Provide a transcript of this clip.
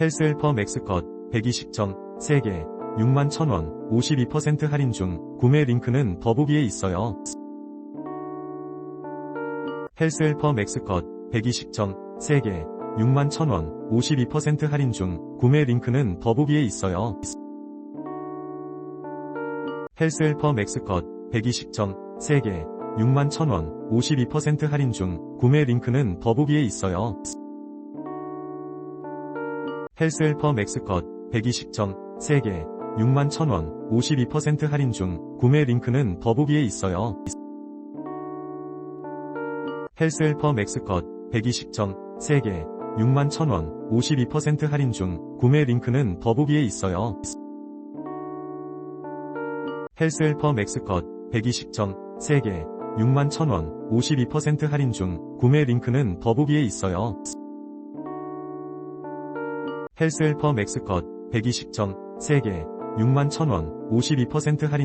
헬스헬퍼 맥스컷 120정 3개 6만 1000원 52% 할인 중 구매 링크는 더보기에 있어요. 헬스헬퍼 맥스컷 120정 3개 6만 1000원 52% 할인 중 구매 링크는 더보기에 있어요. 헬스헬퍼 맥스컷 120정 3개 6만 1000원 52% 할인 중 구매 링크는 더보기에 있어요. 헬스헬퍼 맥스컷 120정 3개 6만 1000원 52% 할인 중 구매 링크는 더보기에 있어요. 헬스헬퍼 맥스컷 120정 3개 6만 1000원 52% 할인 중 구매 링크는 더보기에 있어요. 헬스헬퍼 맥스컷 120정 3개 6만 1000원 52% 할인 중 구매 링크는 더보기에 있어요. 헬스헬퍼 맥스컷 120정 3개 6만 1000원 52% 할인